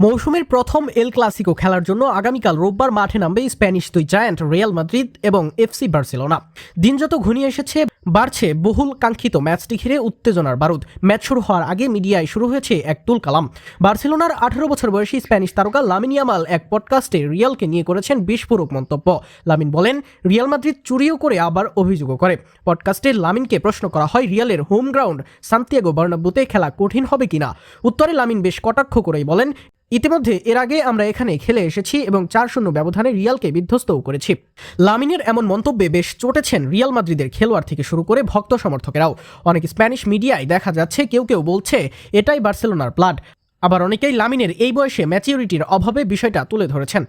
মৌসুমের প্রথম El Clasico খেলার জন্য আগামীকাল রোববার মাঠে নামবে স্প্যানিশ দুই জায়ান্ট রিয়াল মাদ্রিদ এবং এফসি বার্সেলোনা। দিন যত ঘনিয়ে এসেছে বাড়ছে বহুল কাঙ্ক্ষিত ম্যাচটি ঘিরে উত্তেজনার বারুদ। ম্যাচ শুরু হওয়ার আগে মিডিয়ায় শুরু হয়েছে এক তুল কালাম। বার্সেলোনার আঠারো বছর বয়সী স্প্যানিশ তারকা লামিন ইয়ামাল এক পডকাস্টে রিয়ালকে নিয়ে করেছেন বিস্ফোরক মন্তব্য। লামিন বলেন, রিয়াল মাদ্রিদ চুরিও করে আবার অভিযোগও করে। পডকাস্টে লামিনকে প্রশ্ন করা হয়, রিয়ালের হোম গ্রাউন্ড সান্তিয়াগো বার্নাব্বুতে খেলা কঠিন হবে কিনা? উত্তরে লামিন বেশ কটাক্ষ করেই বলেন, ইতিমধ্যে এর আগে আমরা এখানে খেলে এসেছি এবং চার শূন্য ব্যবধানে রিয়ালকে বিধ্বস্তও করেছি। লামিনের এমন মন্তব্যে বেশ চটেছেন রিয়াল মাদ্রিদের খেলোয়াড় থেকে শুরু করে ভক্ত সমর্থকেরাও। অনেক স্প্যানিশ মিডিয়ায় দেখা যাচ্ছে, কেউ কেউ বলছে, এটাই বার্সেলোনার প্লাড। আবার অনেকেই লামিনের এই বয়সে ম্যাচিউরিটির অভাবে বিষয়টা তুলে ধরেছেন।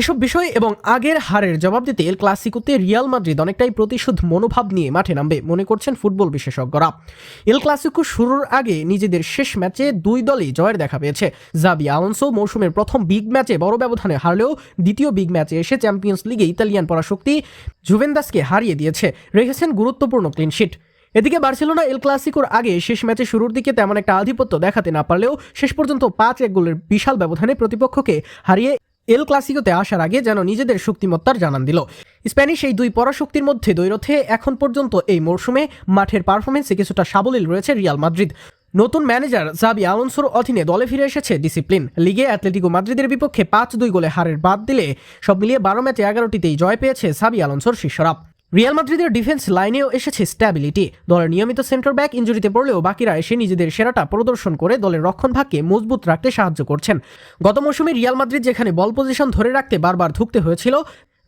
এসব বিষয় এবং আগের হারের জবাব দিতে এল ক্লাসিকোতে রিয়াল মাদ্রিদ অনেকটাই প্রতিশোধ মনোভাব নিয়ে মাঠে নামবে, মনে করছেন ফুটবল বিশেষজ্ঞরা। এল ক্লাসিকো শুরুর আগে নিজেদের শেষ ম্যাচে দুই দলই জয়ের দেখা পেয়েছে। জাবি আলোনসো মৌসুমের প্রথম বিগ ম্যাচে বড় ব্যবধানে হারলেও দ্বিতীয় বিগ ম্যাচে এসে চ্যাম্পিয়ন্স লিগে ইতালিয়ান পরাশক্তি জুভেন্দাসকে হারিয়ে দিয়েছে, রেখেছেন গুরুত্বপূর্ণ ক্লিনশিট এদিকে বার্সেলোনা এল ক্লাসিকোর আগে শেষ ম্যাচে শুরুর দিকে তেমন একটা আধিপত্য দেখাতে না পারলেও শেষ পর্যন্ত পাঁচ এক গোলের বিশাল ব্যবধানে প্রতিপক্ষকে হারিয়ে এল ক্লাসিকোতে আসার আগে যেন নিজেদের শক্তিমত্তার জানান দিল। স্প্যানিশ এই দুই পরাশক্তির মধ্যে দৈরথে এখন পর্যন্ত এই মরশুমে মাঠের পারফরমেন্সে কিছুটা সাবলীল রয়েছে রিয়াল মাদ্রিদ। নতুন ম্যানেজার জাবি আলোনসোর অধীনে দলে ফিরে এসেছে ডিসিপ্লিন। লিগে অ্যাটলেটিকো মাদ্রিদের বিপক্ষে পাঁচ দুই গোলে হারের বাদ দিলে সব মিলিয়ে বারো ম্যাচে এগারোটিতেই জয় পেয়েছে সাবি আলোনসোর শিষ্যরা। রিয়াল মাদ্রিদের ডিফেন্স লাইনেও এসেছে স্ট্যাবিলিটি। দলের নিয়মিত সেন্টার ব্যাক ইঞ্জুরিতে পড়লেও বাকিরা এসে নিজেদের সেরাটা প্রদর্শন করে দলের রক্ষণভাগকে মজবুত রাখতে সাহায্য করছেন। গত মৌসুমে রিয়াল মাদ্রিদ যেখানে বল পজিশন ধরে রাখতে বারবার ধুকতে হয়েছিল,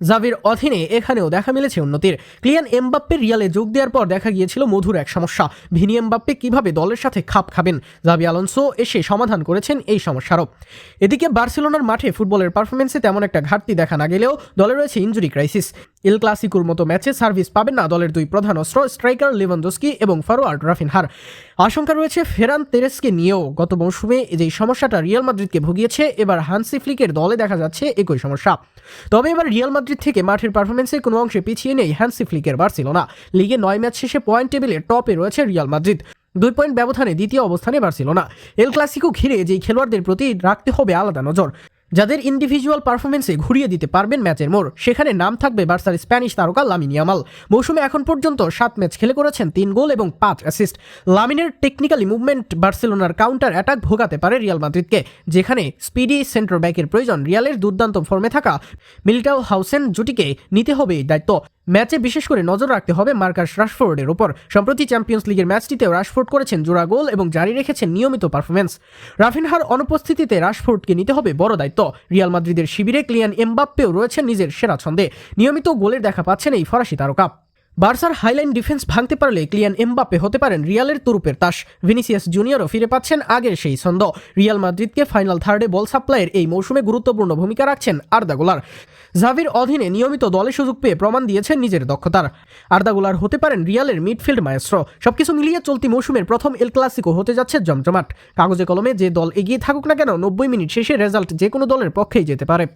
জাভির অধীনে এখানেও দেখা মিলেছে উন্নতির। ক্লিয়ান এমবাপ্পে রিয়ালে যোগ দেওয়ার পর দেখা গিয়েছিল মধুর এক সমস্যা। ভিনি এমবাপ্পে কীভাবে দলের সাথে খাপ খাবেন? জাভি আলোনসো এসে সমাধান করেছেন এই সমস্যারও এদিকে বার্সেলোনার মাঠে ফুটবলের পারফরমেন্সে তেমন একটা ঘাটতি দেখা না গেলেও দলে রয়েছে ইঞ্জুরি ক্রাইসিস। এল ক্লাসিকুর মতো ম্যাচে সার্ভিস পাবেন না দলের দুই প্রধান অস্ত্র, স্ট্রাইকার লেভানদোস্কি এবং ফরোয়ার্ড রাফিনহার আশঙ্কা রয়েছে ফেরান তেরেসকে নিয়েও গত মৌসুমে যেই সমস্যাটা রিয়াল মাদ্রিদকে ভুগিয়েছে, এবার হানসি ফ্লিকের দলে দেখা যাচ্ছে একই সমস্যা। তবে এবার রিয়াল মাদ্রিদ থেকে মাঠের পারফরমেন্সের কোনো অংশে পিছিয়ে নেই হ্যান্সি ফ্লিকের বার্সেলোনা। লিগে নয় ম্যাচ শেষে পয়েন্ট টেবিলে টপে রয়েছে রিয়াল মাদ্রিদ। দুই পয়েন্ট ব্যবধানে দ্বিতীয় অবস্থানে বার্সেলোনা। এল ক্লাসিকো ঘিরে যেই খেলোয়াড়দের প্রতি রাখতে হবে আলাদা নজর। যাদের ইন্ডিভিজুয়াল পারফরমেন্সে ঘুরিয়ে দিতে পারবেন ম্যাচের মোড়, সেখানে নাম থাকবে বার্সার স্প্যানিশ তারকা লামিন ইয়ামাল। মৌসুমে এখন পর্যন্ত সাত ম্যাচ খেলে করেছেন তিন গোল এবং পাঁচ অ্যাসিস্ট লামিনের টেকনিক্যালি মুভমেন্ট বার্সেলোনার কাউন্টার অ্যাটাক ভোগাতে পারে রিয়াল মাদ্রিদকে, যেখানে স্পিডি সেন্টার ব্যাকের প্রয়োজন রিয়ালের দুর্দান্ত ফর্মে থাকা মিলিটাও হাউসেন জুটিকে নিতে হবে দায়িত্ব। ম্যাচে বিশেষ করে নজর রাখতে হবে মার্কাস রাশফোর্ডের ওপর সম্প্রতি চ্যাম্পিয়ন্স লিগের ম্যাচটিতেও রাশফোর্ড করেছেন জোড়া গোল এবং জারি রেখেছেন নিয়মিত পারফরমেন্স রাফিনহার অনুপস্থিতিতে রাশফোর্ডকে নিতে হবে বড় দায়িত্ব। রিয়াল মাদ্রিদের শিবিরে ক্লিয়ান এমবাপ্পেও রয়েছেন নিজের সেরা ছন্দে। নিয়মিত গোলের দেখা পাচ্ছেন এই ফরাসি তারকা। বার্সার হাইলাইন ডিফেন্স ভাঙতে পারলে ক্লিয়ান এমবাপ্পে হতে পারেন রিয়ালের তুরুপের তাস। ভিনিসিয়াস জুনিয়রও ফিরে পাচ্ছেন আগের সেই ছন্দ। রিয়াল মাদ্রিদকে ফাইনাল থার্ডে বল সাপ্লাইয়ের এই মৌসুমে গুরুত্বপূর্ণ ভূমিকা রাখছেন আর্দাগোলার জাভির অধীনে নিয়মিত দলে সুযোগ পেয়ে প্রমাণ দিয়েছেন নিজের দক্ষতার। আর্দাগোলার হতে পারেন রিয়ালের মিডফিল্ড মায়েস্ট্র সবকিছু মিলিয়ে চলতি মৌসুমের প্রথম এল ক্লাসিকো হতে যাচ্ছে জমজমাট। কাগজে কলমে যে দল এগিয়ে থাকুক না কেন, নব্বই মিনিট শেষে রেজাল্ট যে কোনো দলের পক্ষেই যেতে পারে।